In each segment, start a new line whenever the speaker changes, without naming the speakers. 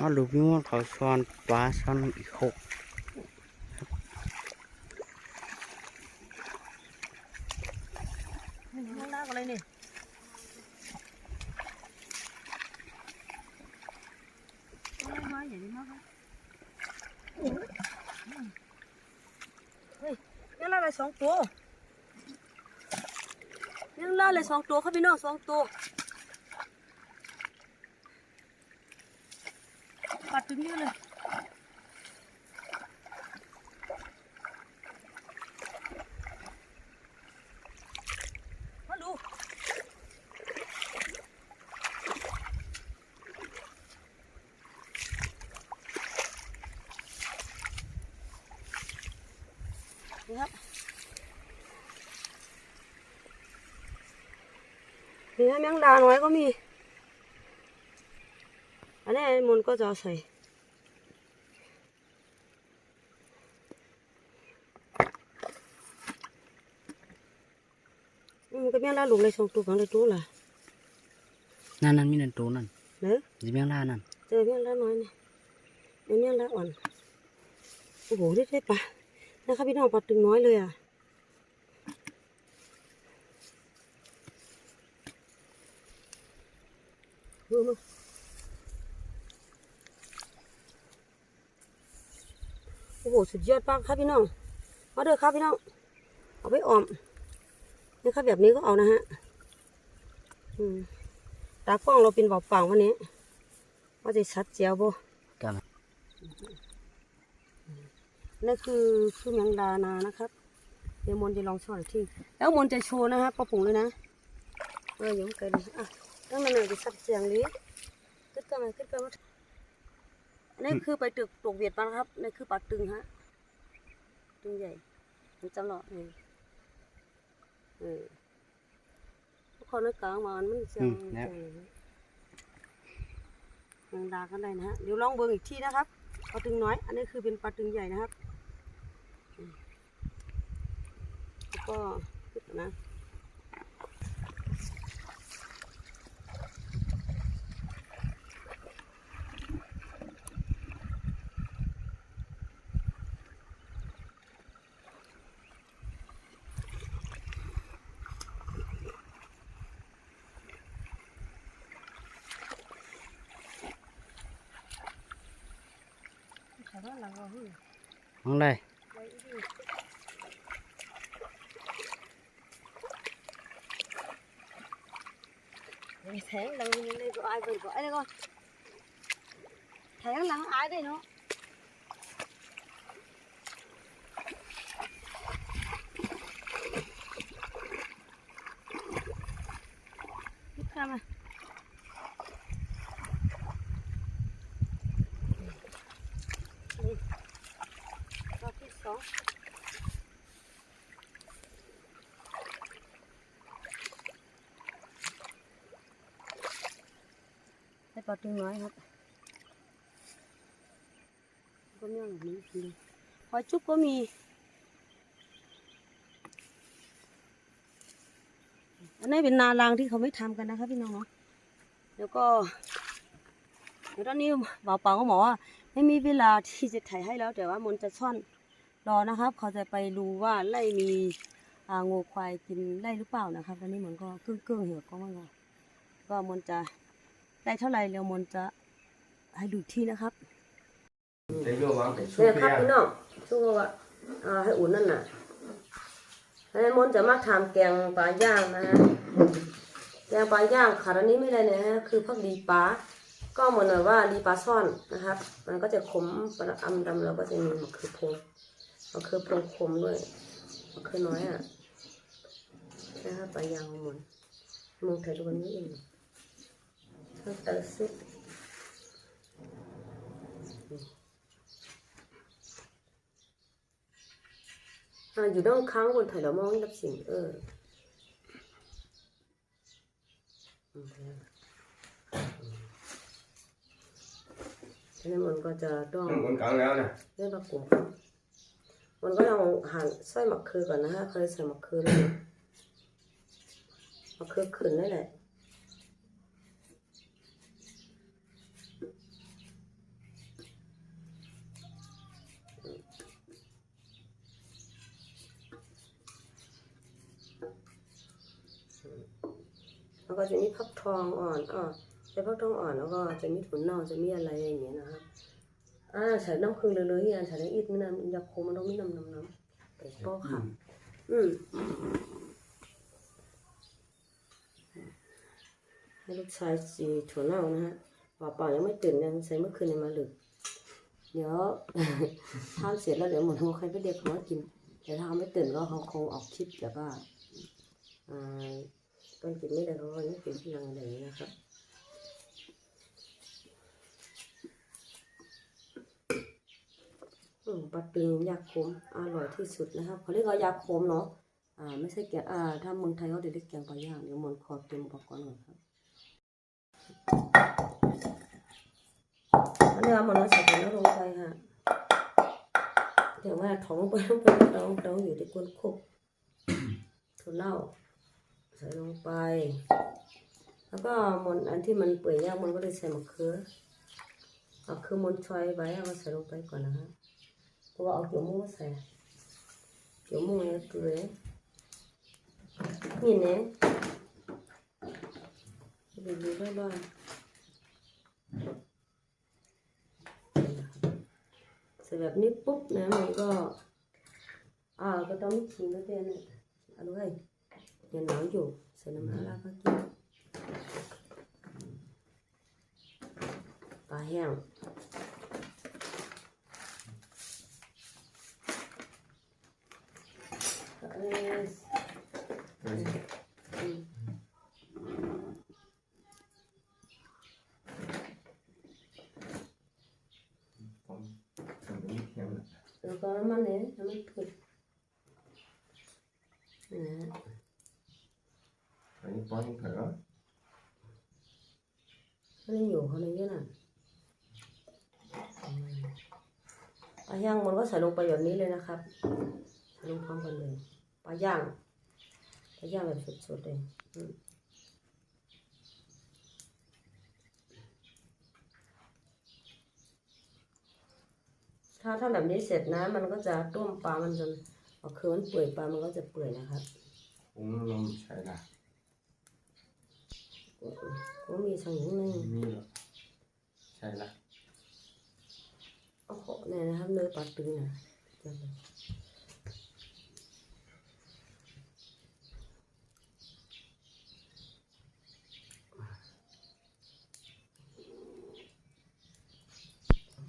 เอาลูกนิ้วเขาซ้อนปลาซ้อนอีกหก
ข้างล่างอะไรนี่ไม้ใหญ่มากเฮ้ยยังล่าเลยสองตัวยังล่าเลยสองตัวครับพี่น้องสองตัว ปัดถึงนี่เลยมาดูนี่ครับนี่ฮะแมงดาน้อยก็มีอันนี้มันก็จะเอาใส่อืมันก็แมงดาลูกเลยสองตั โอ้โหสุดยอดมากครับพี่น้องเอาเด้อครับพี่น้องเอาไปออมนี่ครับแบบนี้ก็เอานะฮะอืมตากล้องเราเป็นเบาเปล่าวันนี้ว่าจะชัดเจียวบ่
กัน
นั่นคือคือแมงดานานะครับเดี๋ยวมนต์จะลองช่อนที่ แล้วมนต์จะโชว์นะครับปลาผงเลยนะเอออยังเกินอะตั้งมันหน่อยจะสับเสียงนี้ขึ้นกันมาขึ้นกันมาอั นนี้คือไปตึกตกเวียดมานะครับนี่คือปลาตึงฮะตึงใหญ่มันจำหลอดเลยเออทุกคนนึกกลางมามันเสียงเสียงแมงดากันได้นะฮะเดี๋ยวลองเบิ่งอีกทีนะครับปลาตึงน้อย อันนี้คือเป็นปลาตึงใหญ่นะครับอืมแล้วก็ขึ้นก่อนนะ Không đây. Thế là ai vừa gọi đây con. Thế là ai đây nó. ลาตึงน้อยครับก็เนื่องแบบนี้ทีหอยจุ๊บก็มีอันนี้เป็นนาลางที่เขาไม่ทำกันนะคะพี่น้องเนาะแล้วก็เดี๋ยวตอนนี้บ่าวเปาก็บอกว่า ไม่มีเวลาที่จะถ่ายให้แล้ว แต่ว่ามนจะซ่อนรอนะครับ เขาจะไปดูว่าไล่มีงูควายกินไล่หรือเปล่านะครับตอนนี้เหมือนก็ครึ่งเกึ่งๆเหี่ยวก็มันก็ก็มนจะ ได้เท่าไหร่เร็วมนจะให้ดูอีกที่นะครับ
để vô bạn phải
เนี่ย
xuống
ครับ
kia
พี่น้องช่วงว่าอ่าให้อุ่นนั่นน่ะให้มนจะมาทำแกงปลาย่างนะฮะแกงปลาย่างขาดอันนี้ไม่ได้เลยนะฮะคือพักดีปลาก็เหมือนแบบว่าดีปลาซ่อนนะครับ มันก็จะขมประอำดำแล้วก็จะมีมะเขือพวงมะเขือพวงขมด้วยมะเขือน้อยอะนะครับปลาย่างของมันมองถ่ายดูกันนี้เอง ทั้งแต่ละซุป à, อยู่ด้านข้างบนถ่ายแล้วมองให้รับสิ่งเอออืมทีนี้มันก็จะต้อง
còn cỡ nữa nè
เล่นประกบครับมันก็ลองหั่นไส้หมักคือก่อนนะฮะเคยใส่หมักคือเลยหมักคือขืนนี่แหละ ก็จะมีพักทองอ่อนอ่อใส่พักทองอ่อนแล้วก็จะมีถั่วเน่าจะมีอะไรอย่างเงี้ยนะครับอ่าใส่น้ำครึ่งเลยเลยอะใส่น้ำอีกไม่น้ำยาโคมันต้องมีน้ำน้ำน้ำไปโป้ค่ะ อืมให้ลูกชายสีถั่วเน่านะฮะป่าป่ายังไม่ตื่นยังใส่เมื่อคืนยังมาหลึกเดี๋ยวทานเสร็จแล้วเดี๋ยวหมดเขาใครไปเด็กเขามากินเดี๋ยวถ้าเขาไม่ตื่นก็เขาคงออกคลิปแต่ว่าอ่า ตอนกินไม่ได้เขาก็ยังกินที่ยังอะไรอย่างนี้นะครับปลาตึงยาขมอร่อยที่สุดนะครับเขาเรียกว่ายาขมเนาะอ่าไม่ใช่แกงอ่าถ้าเมืองไทยเขาเรียกแกงปลาย่างเดี๋ยวมันขอเตรียมอุปกรณ์ก่อนครับอันนี้เอามันใส่ถุงแล้วลงไปค่ะเดี๋ยวว่าท้องไปลงไปท้องท้องอยู่ที่ก้นคุกถั่วเน่า ใส่ลงไป แล้วก็มนอันที่มันเปื่อยยากมันก็เลยใส่มะเขือมะเขือมนชอยไว้เอามาใส่ลงไปก่อนนะฮะเพราะว่าเอาเกี่ยวมุ้งมาใส่เกี่ยวมุ้งเนี่ยเกลือนี่เนี่ยดูดูได้บ้างใส่แบบนี้ปุ๊บนะมันก็อ่าก็ต้องมีขิงก็เต้นเนี่ยอาด้ ยยังหนาวอยู่ใส่น้ำมันลาก็กินปลาแห้ง เอออืม
ผมผมไม่เทียมนะ
แล้วก็น้ำมันเนี่ยน้ำมันพืชนะ
อันนี้ป้อนเถอะ
มันยัง อยู่เขาในนี้น่ะปลาย่างมันก็ใส่ลงไปแบบนี้เลยนะครับใส่ลงพร้อมกันเลยปลาย่างปลาย่างแบบสดๆเลยถ้าถ้าแบบนี้เสร็จนะ มันก็จะต้มปลามันจนเอาคือมันเปื่อยปลามันก็จะเปื่อยนะครับ
ผมลองใช้ละ
ก็มีสังหนึ่ง
มีหรอใช่ละ
โอ้โหเนี่ยนะครับเนื้อปลาตึงนะจังเลย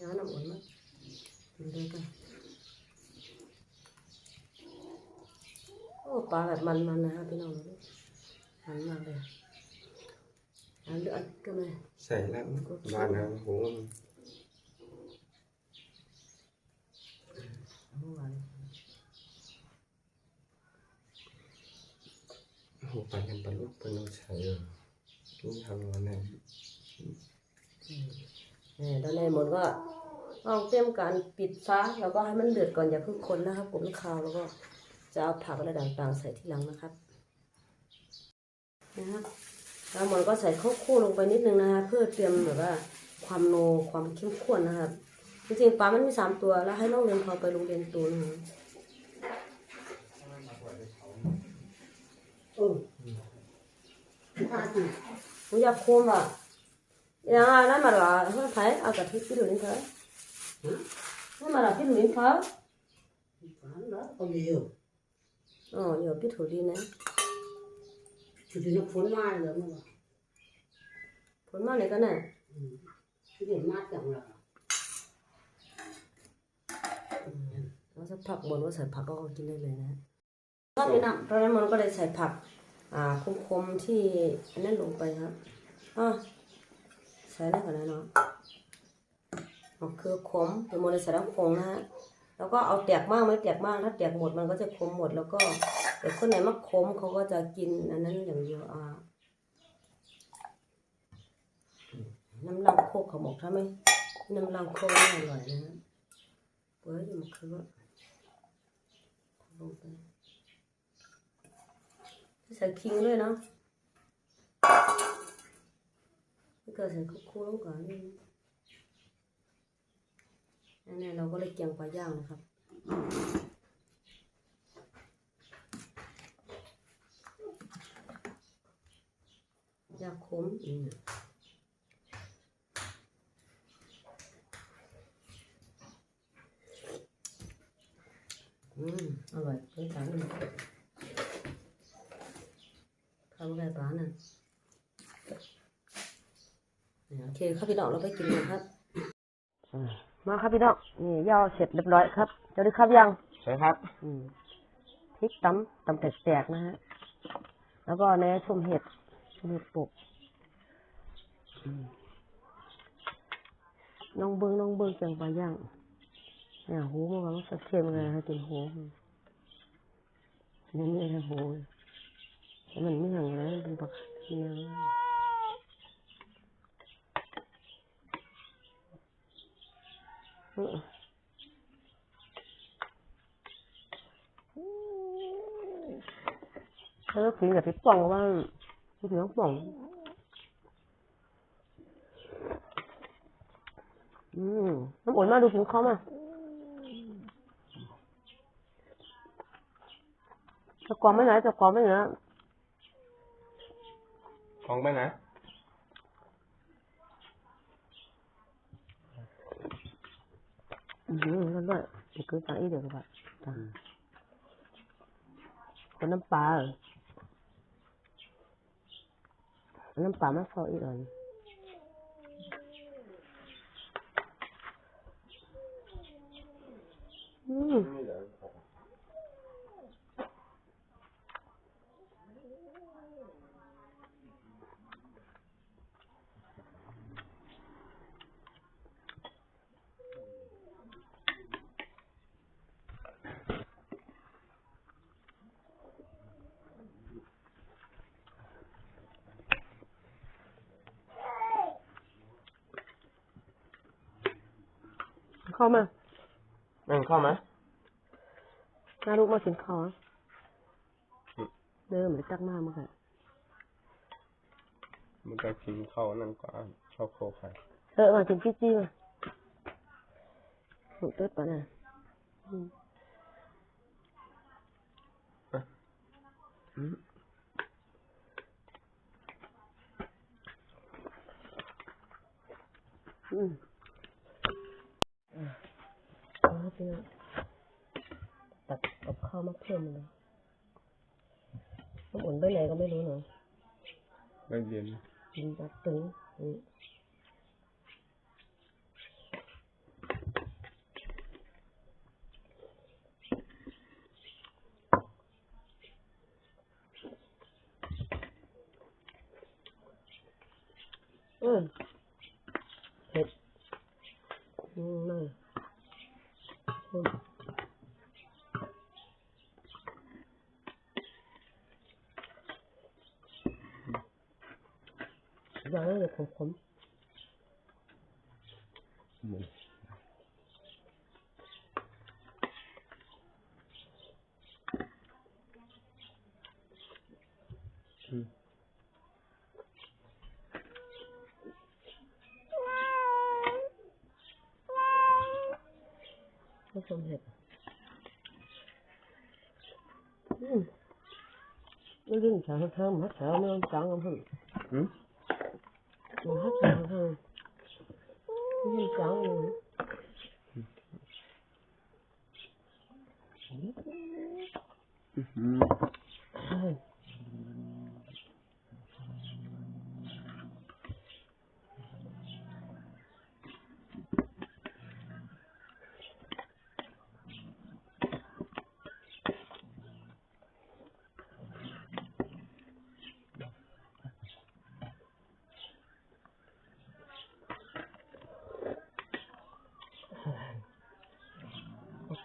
ย้ อนน้ำอุ่นมากินด้วยกันโอ้ปลาแบบมันๆนะครับพี่น้องดูมันมากเลยอันเลือดก็ไม่
ใส่แล้วบ้านนะผม
เมื่อวาน
โอ้โหไปกันปลาลูกปลาโนใช้เลยนี่ทำวันไหน
เนี่ยตอนนี้หมดก็ต้องเตรียมการปิดฟ้าแล้วก็ให้มันเดือดก่อนอย่าเพิ่งคนนะครับผมข้าวแล้วก็จะเอาผักอะไรต่างๆใส่ที่หลังนะครับนะครับ แล้วหมดก็ใส่ข้าวคั่วลงไปนิดนึงนะคะ เพื่อเตรียมแบบว่าความโนความเข้มข้นนะครับจริงๆปลามันมีสามตัวแล้วให้น้องเรียนเขาไปโรงเรียนตัวหนึงอืมผมอยากโคมอะยังไงนั่นมาละเฮ้ยไผ่เอากะทิพี่ดูนี่เถอะนั่นมาละพี่ดูนี่เถอะ
Phán đó, có nhiều.
อ๋อเดี๋ยวพี่ถูดีนะ
Chủ tịch nó phốn mai rồi mà.
ผลมาไหนกันน่ะ
Cái điểm mát chẳng là
เราจะผักบนก็ใส่ผักก็กินได้เลยนะก็มีน้ำตอนนั้นมันก็เลยใส่ผัก อ่าคมๆที่อันนั้นลงไปครับอะใส่ได้ก่อนนะเนาะอ๋อคือขมเดี๋ยวมันเลยใส่น้ำคงนะฮะแล้วก็เอาแตกมากไม่แตกมากถ้าแตกหมดมันก็จะขมหมดแล้วก็ เดี๋ยวคนไหนมักขมเขาก็จะกินอันนั้นอย่างเดียวอ่าน้ำลำโคกเขาบอกถ้าไม่น้ำลำโคกไม่อร่อยนะฮะเปิดอยู่มันคือว่าลงไปใส่คิงด้วยเนาะไม่เกิดใส่คุกคู่ลงก่อนนี่อันนี้เราก็เลยเกียงปลาย่างนะครับ มอืมอืมอร่อยเป็นสารหนึ่งทำอะไรบ้าน่ะเนี่ยโอเคครับพี่น้องเราไปกินกันครับมาครับพี่น้องนี่ย่อเสร็จเรียบร้อยครับจะได้ครับยัง
ใช่ครับ
อืมพริกตำตำแตกๆนะฮะแล้วก็แหนชมเห็ด ชมเห็ดปลูกน้องเบิ้งน้องเบิ้งแกงปลาย่างเนี่ยหูมันก็มันสะเค็มไงให้กินหูนี่นี่แค่หูมันไม่อย่างนั้นเป็นปลาเคียงเออแล้วกินกับพี่ป่องว่า พี่น้องป่องอืมน้ำอุ่นมาดูถึงเขามาจะกรองไม่ไหนจะกรองไม่ไหน
ของไปไหน
อืมแล้วด้วยอีกคือตังอีเดียวกับตังคนน้ำปลาเหรอเอา น้ำปลามาซอยอีกหน่อยอืม เข้ามา
แม่งเข้าไหม
น้าลูกมากินข้าวอะเดิมหรือตักมาเมื่อกี้
มันจะกินข้าวนั่นกว่าข้าวโคไข่
เออมากินพี่จี้มาหนูเติร์ดปะน่ะอืมอืมอืมอะเอา ไปเลยตักกับข้าวมาเพิ่มเลยน้ำอุ่นไปไหนก็ไม่รู้หนู
ได้เย็น
กินจัดตึงอืมอืมเผ็ดอืมไม่อืม อย่างนี้เลยขมๆไม่ชมเห็ดอืมไม่ได้ฉันเธ อมาแถวไม่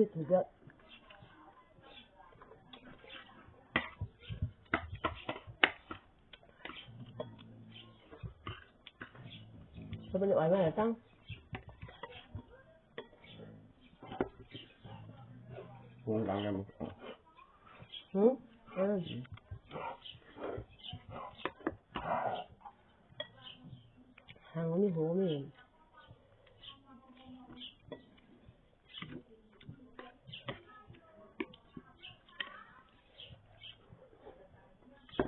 ต้องจังกันเพิ่ง
อืม
มันฮัดจั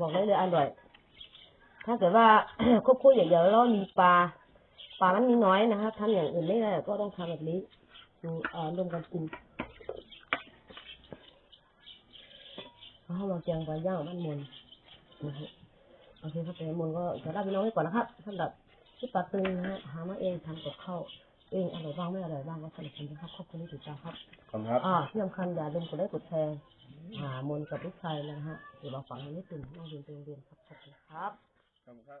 บอกได้เลยอร่อย ถ้าเกิดว่าควบคู่อย่างเดียวแล้วมีปลา ปลามันมีน้อยนะครับทำอย่างอื่นไม่ได้ก็ต้องทำแบบนี้ดูเอ่อรวมกันกินเอาเข้ามาแกงปลาย่างมันมนนะฮะโอเคครับเป็นมนก็จะลาพี่น้องไว้ก่อนนะครับสำหรับที่ปลาตึงนะฮะหามาเองทำกับข้าวเองอร่อยบ้างไม่อร่อยบ้างก็สนุกดีนะครับขอบคุณที่ติดตามครับ
ขอบคุณครับ
อ่าที่สำคัญอย่าลืมกดไลค์กดแชร์ หามนกับลูกชายนะฮะเดี๋ยวเราฟังให้นิดหนึ่งน้องเรียนไปโรงเรียนครับขอบคุณครับ
ขอบคุณครับ